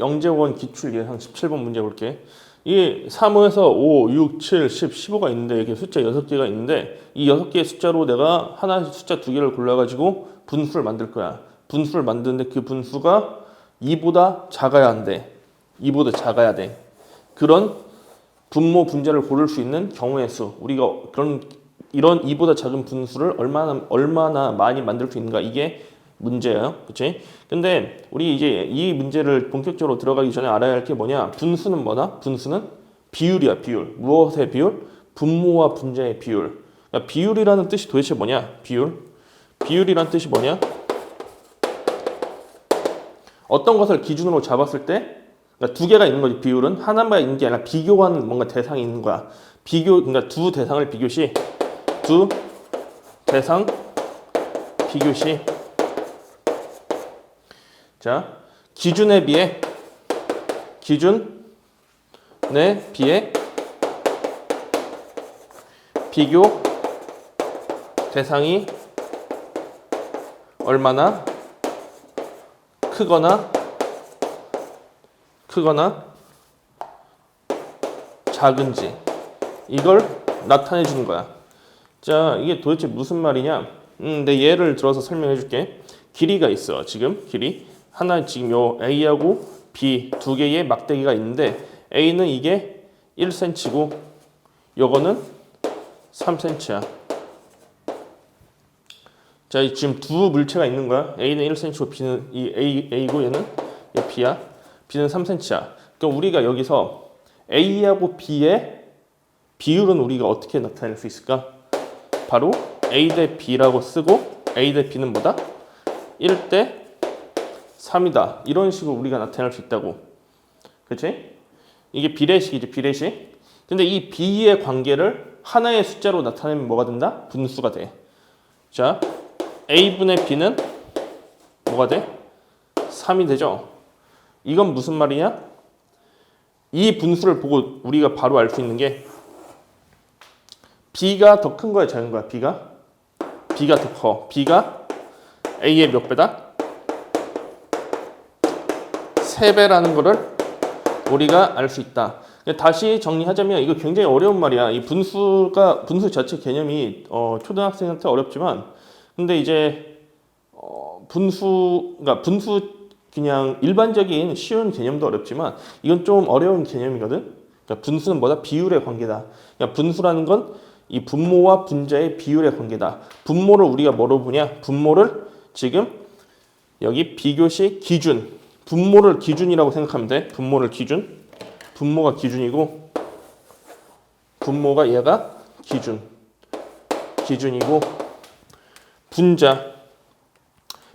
영재원 기출 예상 17번 문제 볼게. 이게 3에서 5, 6, 7, 10, 15가 있는데 이렇게 숫자 6개가 있는데 이 6개의 숫자로 내가 하나 숫자 두 개를 골라 가지고 분수를 만들 거야. 분수를 만드는데 그 분수가 2보다 작아야 한대. 2보다 작아야 돼. 그런 분모 분자를 고를 수 있는 경우의 수. 우리가 그런 이런 2보다 작은 분수를 얼마나 얼마나 많이 만들 수 있는가 이게 문제예요. 그치? 근데 우리 이제 이 문제를 본격적으로 들어가기 전에 알아야 할 게 뭐냐? 분수는 뭐다? 분수는 비율이야, 비율. 무엇의 비율? 분모와 분자의 비율. 그러니까 비율이라는 뜻이 도대체 뭐냐? 비율. 비율이라는 뜻이 뭐냐? 어떤 것을 기준으로 잡았을 때, 그러니까 두 개가 있는 거지, 비율은. 하나만 있는 게 아니라 비교하는 뭔가 대상이 있는 거야. 비교, 그러니까 두 대상을 비교시, 두 대상 비교시, 자, 기준에 비해 기준에 비해 비교 대상이 얼마나 크거나 크거나 작은지 이걸 나타내 주는 거야. 자, 이게 도대체 무슨 말이냐? 음, 내 예를 들어서 설명해 줄게. 길이가 있어. 지금 길이. 하나 지금 요 A하고 B 두 개의 막대기가 있는데 A는 이게 1cm고 요거는 3cm야. 자, 이 지금 두 물체가 있는 거야. A는 1cm고 B는 이 A A고 얘는 얘 B야. B는 3cm야. 그럼 우리가 여기서 A하고 B의 비율은 우리가 어떻게 나타낼 수 있을까? 바로 A 대 B라고 쓰고 A 대 B는 뭐다? 1대 3이다. 이런 식으로 우리가 나타낼 수 있다고. 그치? 이게 비례식이지, 비례식. 근데 이 B의 관계를 하나의 숫자로 나타내면 뭐가 된다? 분수가 돼. 자, A분의 B는 뭐가 돼? 3이 되죠? 이건 무슨 말이냐? 이 분수를 보고 우리가 바로 알 수 있는 게 B가 더 큰 거야, 작은 거야? B가? B가 더 커. B가 A의 몇 배다? 3배라는 거를 우리가 알 수 있다. 다시 정리하자면 이거 굉장히 어려운 말이야. 이 분수가 분수 자체 개념이 어, 초등학생한테 어렵지만 근데 이제 어, 분수 그러니까 분수 그냥 일반적인 쉬운 개념도 어렵지만 이건 좀 어려운 개념이거든. 그러니까 분수는 뭐다? 비율의 관계다. 그러니까 분수라는 건 이 분모와 분자의 비율의 관계다. 분모를 우리가 뭐로 보냐? 분모를 지금 여기 비교식 기준 분모를 기준이라고 생각하면 돼. 분모를 기준. 분모가 기준이고 분모가 얘가 기준. 기준이고 분자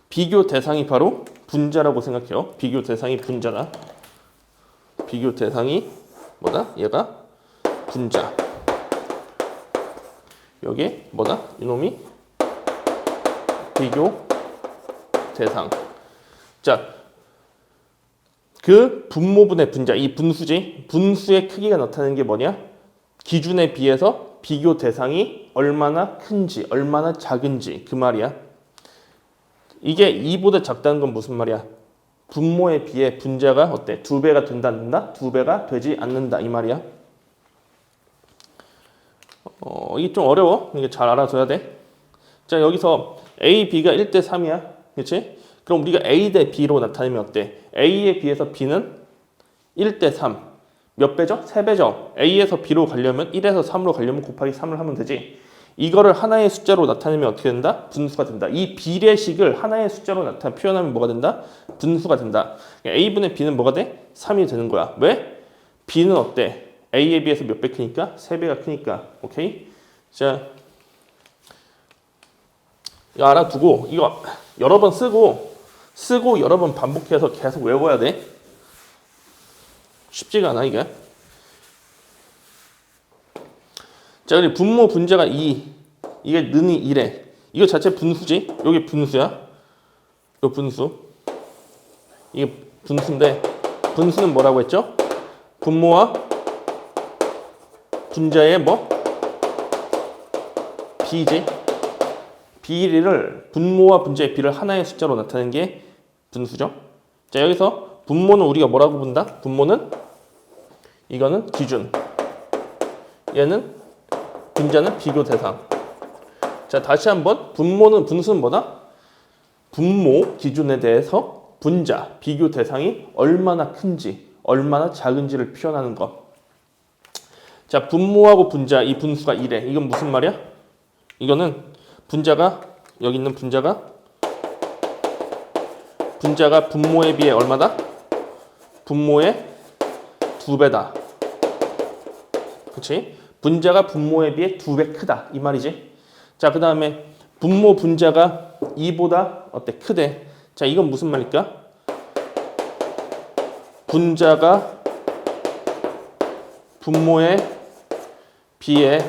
비교 대상이 바로 분자라고 생각해요. 비교 대상이 분자다. 비교 대상이 뭐다? 얘가 분자. 여기 뭐다? 이놈이 비교 대상. 자, 그 분모분의 분자, 이 분수지, 분수의 크기가 나타내는 게 뭐냐? 기준에 비해서 비교 대상이 얼마나 큰지, 얼마나 작은지 그 말이야. 이게 2보다 작다는 건 무슨 말이야? 분모에 비해 분자가 어때? 두 배가 된다, 안 된다? 두 배가 되지 않는다 이 말이야. 어, 이게 좀 어려워. 이게 잘 알아둬야 돼. 자, 여기서 A, B가 1대 3이야. 그렇지? 그럼 우리가 A 대 B로 나타내면 어때? A에 비해서 B는 1 대 3. 몇 배죠? 3배죠. A에서 B로 가려면 1에서 3으로 가려면 곱하기 3을 하면 되지. 이거를 하나의 숫자로 나타내면 어떻게 된다? 분수가 된다. 이 비례식을 하나의 숫자로 나타 표현하면 뭐가 된다? 분수가 된다. A분의 B는 뭐가 돼? 3이 되는 거야. 왜? B는 어때? A에 비해서 몇 배 크니까? 3배가 크니까. 오케이? 자, 이거 알아두고 이거 여러 번 쓰고 쓰고 여러 번 반복해서 계속 외워야 돼. 쉽지가 않아 이게. 자, 그리고 분모 분자가 2. 이게 는이 1에. 이거 자체 분수지? 여기 분수야. 이 분수. 이게 분수인데 분수는 뭐라고 했죠? 분모와 분자의 뭐? 비지? 비를 분모와 분자의 비를 하나의 숫자로 나타내는 게 분수죠. 자 여기서 분모는 우리가 뭐라고 본다? 분모는 이거는 기준. 얘는 분자는 비교 대상. 자, 다시 한번 분모는 분수는 뭐다? 분모 기준에 대해서 분자 비교 대상이 얼마나 큰지, 얼마나 작은지를 표현하는 것. 자, 분모하고 분자 이 분수가 1에 이건 무슨 말이야? 이거는 분자가 여기 있는 분자가 분자가 분모에 비해 얼마다? 분모의 두 배다. 그렇지? 분자가 분모에 비해 두 배 크다 이 말이지. 자, 그 다음에 분모 분자가 2보다 어때? 크대. 자, 이건 무슨 말일까? 분자가 분모에 비해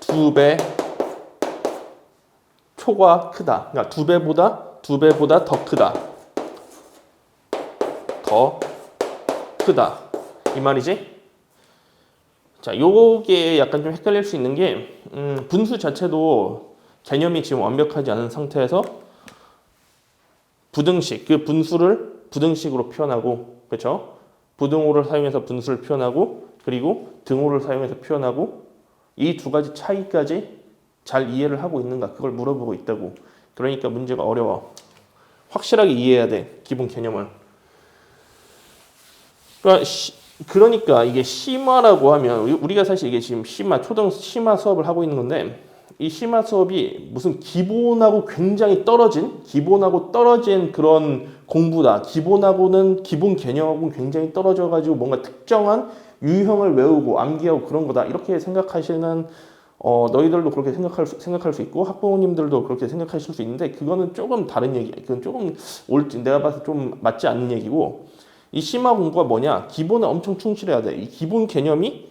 두 배 초과 크다. 그러니까 두 배보다 두 배보다 더 크다. 더 크다. 이 말이지? 자, 요게 약간 좀 헷갈릴 수 있는 게 음, 분수 자체도 개념이 지금 완벽하지 않은 상태에서 부등식 그 분수를 부등식으로 표현하고 그렇죠? 부등호를 사용해서 분수를 표현하고 그리고 등호를 사용해서 표현하고 이 두 가지 차이까지 잘 이해를 하고 있는가 그걸 물어보고 있다고 그러니까 문제가 어려워. 확실하게 이해해야 돼 기본 개념을 그러니까, 시, 그러니까 이게 심화라고 하면 우리- 우리가 사실 이게 지금 심화 초등 심화 수업을 하고 있는 건데 이 심화 수업이 무슨 기본하고 굉장히 떨어진 기본하고 떨어진 그런 공부다. 기본하고는 기본 개념하고는 굉장히 떨어져 가지고 뭔가 특정한 유형을 외우고 암기하고 그런 거다. 이렇게 생각하시는 어, 너희들도 그렇게 생각할 수, 생각할 수 있고 학부모님들도 그렇게 생각하실 수 있는데 그거는 조금 다른 얘기. 그건 조금 옳지 내가 봐서 좀 맞지 않는 얘기고 이 심화 공부가 뭐냐? 기본에 엄청 충실해야 돼. 이 기본 개념이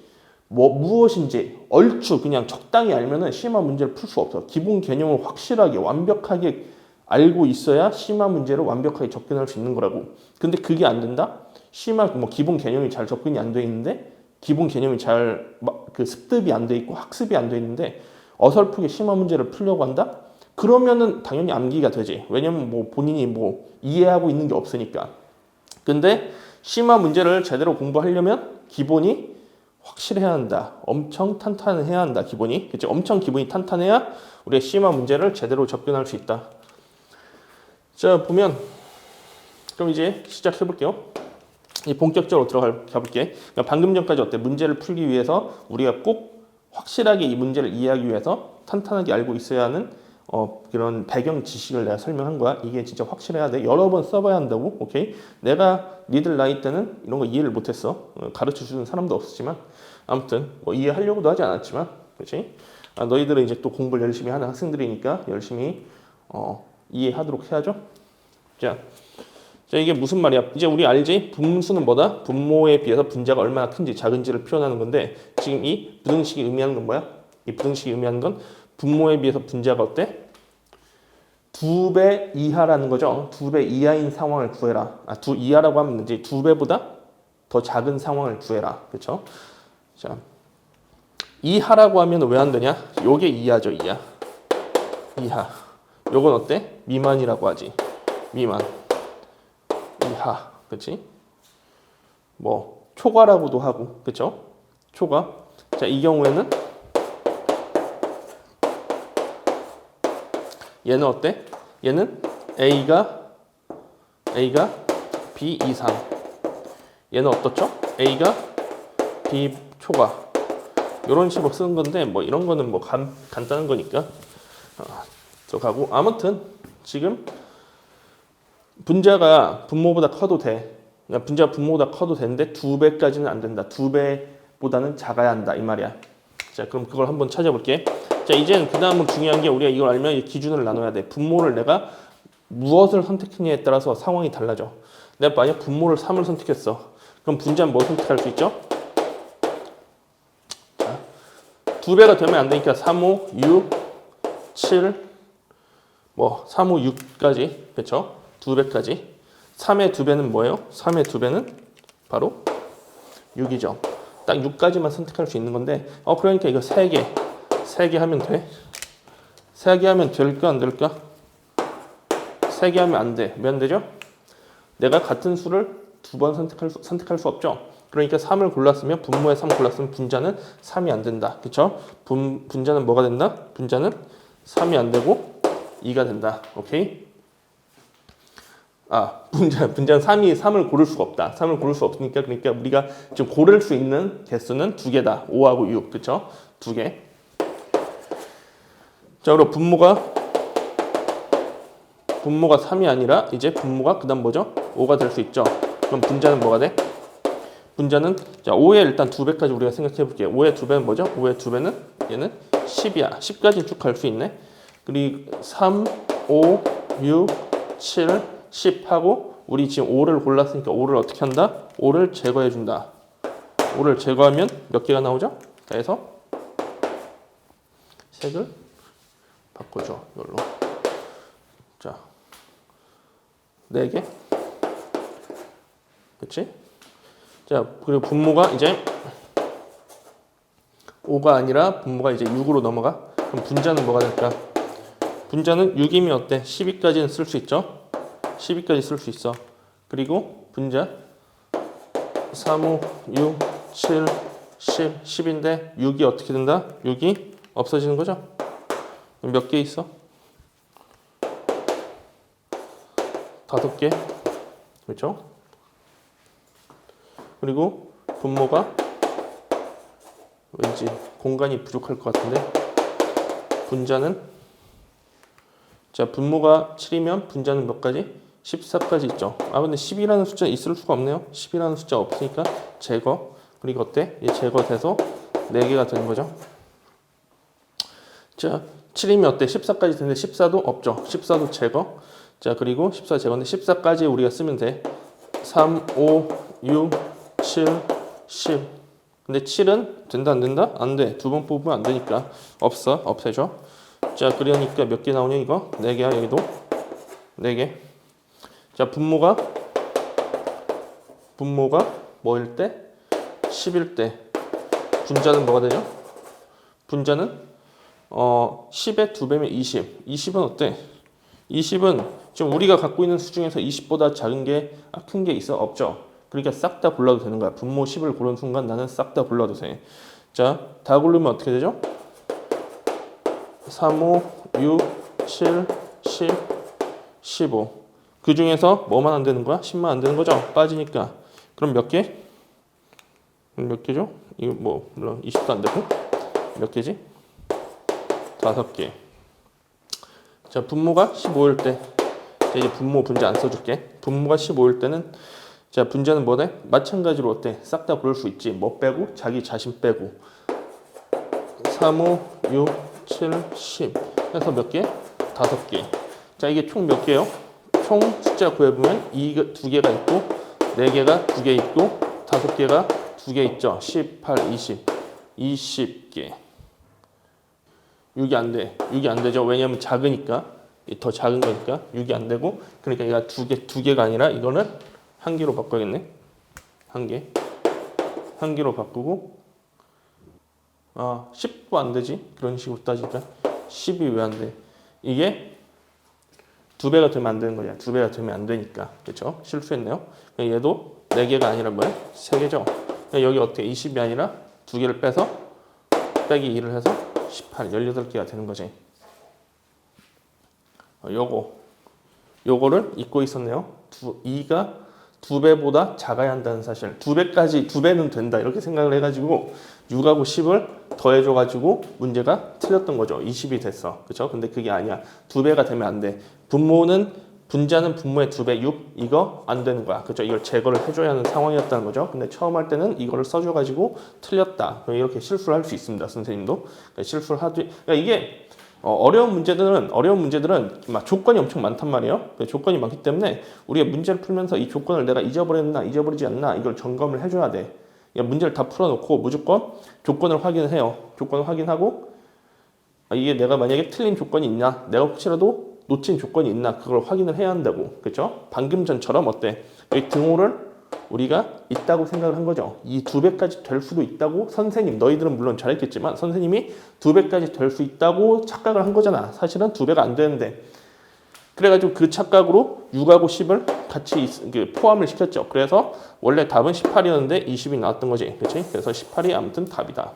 뭐 무엇인지 얼추 그냥 적당히 알면은 심화 문제를 풀 수 없어. 기본 개념을 확실하게 완벽하게 알고 있어야 심화 문제를 완벽하게 접근할 수 있는 거라고. 근데 그게 안 된다? 심화 뭐 기본 개념이 잘 접근이 안 돼 있는데 기본 개념이 잘 그 습득이 안 돼 있고 학습이 안 돼 있는데 어설프게 심화 문제를 풀려고 한다? 그러면은 당연히 암기가 되지. 왜냐면 뭐 본인이 뭐 이해하고 있는 게 없으니까. 근데 심화 문제를 제대로 공부하려면 기본이 확실해야 한다. 엄청 탄탄해야 한다. 기본이. 그치? 엄청 기본이 탄탄해야 우리가 심화 문제를 제대로 접근할 수 있다. 자, 보면 그럼 이제 시작해 볼게요. 이 본격적으로 들어가 볼게. 그러니까 방금 전까지 어때? 문제를 풀기 위해서 우리가 꼭 확실하게 이 문제를 이해하기 위해서 탄탄하게 알고 있어야 하는 어, 그런 배경 지식을 내가 설명한 거야. 이게 진짜 확실해야 돼. 여러 번 써봐야 한다고. 오케이. 내가 니들 나이 때는 이런 거 이해를 못했어. 어, 가르쳐 주는 사람도 없었지만 아무튼 뭐 이해하려고도 하지 않았지만, 그렇지? 아, 너희들은 이제 또 공부를 열심히 하는 학생들이니까 열심히 어, 이해하도록 해야죠. 자. 자 이게 무슨 말이야? 이제 우리 알지? 분수는 뭐다? 분모에 비해서 분자가 얼마나 큰지 작은지를 표현하는 건데 지금 이 부등식이 의미하는 건 뭐야? 이 부등식이 의미하는 건 분모에 비해서 분자가 어때? 두 배 이하라는 거죠. 두 배 이하인 상황을 구해라. 아, 두 이하라고 하면 이제 두 배보다 더 작은 상황을 구해라. 그렇죠? 자, 이하라고 하면 왜 안 되냐? 요게 이하죠, 이하. 이하. 요건 어때? 미만이라고 하지. 미만. 이하, 그렇지? 뭐 초과라고도 하고, 그렇죠? 초과. 자, 이 경우에는 얘는 어때? 얘는 a가 a가 b 이상. 얘는 어떻죠? a가 b 초과. 이런 식으로 쓰는 건데 뭐 이런 거는 뭐 간, 간단한 거니까 어, 들어가고 아무튼 지금 분자가 분모보다 커도 돼. 그러니까 분자가 분모보다 커도 되는데 두 배까지는 안 된다. 두 배보다는 작아야 한다. 이 말이야. 자, 그럼 그걸 한번 찾아볼게. 자, 이제는 그 다음으로 뭐 중요한 게 우리가 이걸 알면 기준을 나눠야 돼. 분모를 내가 무엇을 선택했냐에 따라서 상황이 달라져. 내가 만약 분모를 3을 선택했어. 그럼 분자는 뭐 선택할 수 있죠? 두 배가 되면 안 되니까 3, 5, 6, 7, 뭐, 3, 5, 6까지. 그쵸? 2배까지 3의 2배는 뭐예요? 3의 2배는 바로 6이죠 딱 6까지만 선택할 수 있는 건데 어 그러니까 이거 3개 3개 하면 돼? 3개 하면 될까 안 될까? 3개 하면 안 돼. 왜 안 되죠? 내가 같은 수를 두 번 선택할, 수, 선택할 수 없죠. 그러니까 3을 골랐으면 분모에 3 골랐으면 분자는 3이 안 된다. 그쵸? 분, 분자는 뭐가 된다? 분자는 3이 안 되고 2가 된다. 오케이? 아, 분자, 분자는 3이 3을 고를 수가 없다. 3을 고를 수 없으니까 그러니까 우리가 지금 고를 수 있는 개수는 두 개다. 5하고 6. 그쵸? 두 개. 자, 그럼 분모가 분모가 3이 아니라 이제 분모가 그다음 뭐죠? 5가 될 수 있죠. 그럼 분자는 뭐가 돼? 분자는 자 5의 일단 두 배까지 우리가 생각해 볼게요. 5의 두 배는 뭐죠? 5의 두 배는 얘는 10이야. 10까지 쭉 갈 수 있네. 그리고 3, 5, 6, 7, 10 하고 우리 지금 5를 골랐으니까 5를 어떻게 한다? 5를 제거해 준다. 5를 제거하면 몇 개가 나오죠? 자, 해서 색을 바꿔줘. 이걸로. 자. 4개. 그치? 자, 그리고 분모가 이제 5가 아니라 분모가 이제 6으로 넘어가. 그럼 분자는 뭐가 될까? 분자는 6이면 어때? 12까지는 쓸 수 있죠? 12까지 쓸 수 있어. 그리고 분자 3, 5, 6, 7, 10, 10인데 6이 어떻게 된다? 6이 없어지는 거죠? 몇 개 있어? 다섯 개. 그렇죠? 그리고 분모가 왠지 공간이 부족할 것 같은데 분자는 자 분모가 7이면 분자는 몇 가지? 14까지 있죠. 아 근데 10이라는 숫자 있을 수가 없네요. 10이라는 숫자 없으니까 제거 그리고 어때? 얘 제거돼서 4개가 되는 거죠. 자 7이면 어때? 14까지 되는데 14도 없죠. 14도 제거. 자 그리고 14 제거인데 14까지 우리가 쓰면 돼. 3, 5, 6, 7, 10. 근데 7은 된다 안 된다? 안 돼. 두 번 뽑으면 안 되니까 없어. 없애줘. 자 그러니까 몇 개 나오냐 이거? 4개야 여기도. 4개. 자 분모가 분모가 뭐일 때? 10일 때. 분자는 뭐가 되죠? 분자는 어 10의 두 배면 20. 20은 어때? 20은 지금 우리가 갖고 있는 수 중에서 20보다 작은 게큰게 있어? 없죠. 그러니까 싹 다 골라도 되는 거야. 분모 10을 고른 순간 나는 싹 다 골라도 돼. 자, 다 고르면 어떻게 되죠? 3, 5, 6, 7, 10, 15. 그 중에서 뭐만 안 되는 거야? 10만 안 되는 거죠? 빠지니까. 그럼 몇 개? 몇 개죠? 이거 뭐 물론 20도 안 되고 몇 개지? 다섯 개. 자, 분모가 15일 때. 자, 이제 분모 분자 안 써줄게. 분모가 15일 때는 자, 분자는 뭐래? 마찬가지로 어때? 싹 다 고를 수 있지. 뭐 빼고? 자기 자신 빼고. 3, 5, 6, 7, 10. 해서 몇 개? 다섯 개. 자, 이게 총 몇 개요? 총 숫자 구해보면 이 두 개가 있고, 네 개가 두 개 있고, 다섯 개가 두 개 있죠. 18, 20. 20개. 6이 안 돼. 6이 안 되죠. 왜냐면 작으니까. 더 작은 거니까 6이 안 되고 그러니까 얘가 두 개 두 개가 아니라 이거는 한 개로 바꿔야겠네. 한 개. 한 개로 바꾸고 아, 10도 안 되지. 그런 식으로 따지니까 10이 왜 안 돼? 이게 두 배가 되면 안 되는 거야. 두 배가 되면 안 되니까. 그렇죠? 실수했네요. 얘도 네 개가 아니라 뭐야? 세 개죠. 여기 어떻게 20이 아니라 두 개를 빼서 빼기 2를 해서 18, 18개가 되는 거지. 어, 요거 요거를 잊고 있었네요. 두, 2가 두 배보다 작아야 한다는 사실. 두 배까지 두 배는 된다 이렇게 생각을 해가지고 6하고 10을 더해줘가지고 문제가 틀렸던 거죠. 20이 됐어. 그렇죠? 근데 그게 아니야. 두 배가 되면 안 돼. 분모는 분자는 분모의 두 배, 6 이거 안 되는 거야. 그렇죠? 이걸 제거를 해줘야 하는 상황이었다는 거죠. 근데 처음 할 때는 이거를 써줘가지고 틀렸다. 이렇게 실수를 할 수 있습니다. 선생님도 그러니까 실수를 하지. 그러니까 이게 어, 어려운 문제들은 어려운 문제들은 막 조건이 엄청 많단 말이에요. 그 조건이 많기 때문에 우리가 문제를 풀면서 이 조건을 내가 잊어버렸나 잊어버리지 않나 이걸 점검을 해줘야 돼. 문제를 다 풀어놓고 무조건 조건을 확인해요. 조건을 확인하고 아, 이게 내가 만약에 틀린 조건이 있냐, 내가 혹시라도 놓친 조건이 있나 그걸 확인을 해야 한다고. 그렇죠? 방금 전처럼 어때? 이 등호를 우리가 있다고 생각을 한 거죠. 이 두 배까지 될 수도 있다고 선생님 너희들은 물론 잘했겠지만 선생님이 두 배까지 될 수 있다고 착각을 한 거잖아. 사실은 두 배가 안 되는데 그래가지고 그 착각으로 6하고 10을 같이 있- 그 포함을 시켰죠. 그래서 원래 답은 18이었는데 20이 나왔던 거지. 그렇지? 그래서 18이 아무튼 답이다.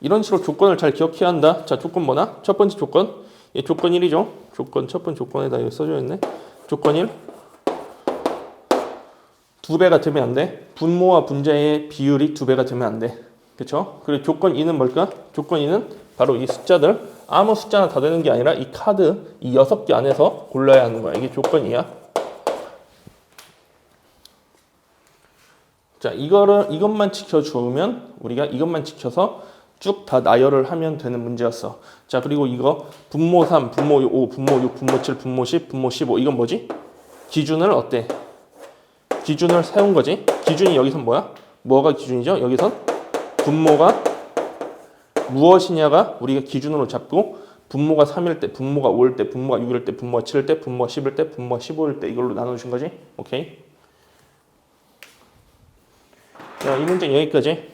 이런 식으로 조건을 잘 기억해야 한다. 자, 조건 뭐나? 첫 번째 조건. 예, 조건 1이죠. 조건 첫 번째 조건에다 이거 써져 있네. 조건 1. 두 배가 되면 안 돼. 분모와 분자의 비율이 두 배가 되면 안 돼. 그렇죠? 그리고 조건 2는 뭘까? 조건 2는 바로 이 숫자들 아무 숫자나 다 되는 게 아니라 이 카드 이 여섯 개 안에서 골라야 하는 거야. 이게 조건 2야. 자, 이거를 이것만 지켜 주면 우리가 이것만 지켜서 쭉 다 나열을 하면 되는 문제였어. 자, 그리고 이거 분모 3, 분모 5, 분모 6, 분모 7, 분모 10, 분모 15 이건 뭐지? 기준을 어때? 기준을 세운 거지. 기준이 여기선 뭐야? 뭐가 기준이죠? 여기선 분모가 무엇이냐가 우리가 기준으로 잡고 분모가 3일 때, 분모가 5일 때, 분모가 6일 때, 분모가 7일 때, 분모가 10일 때, 분모가 15일 때 이걸로 나눠준 거지. 오케이. 자, 이 문제 여기까지.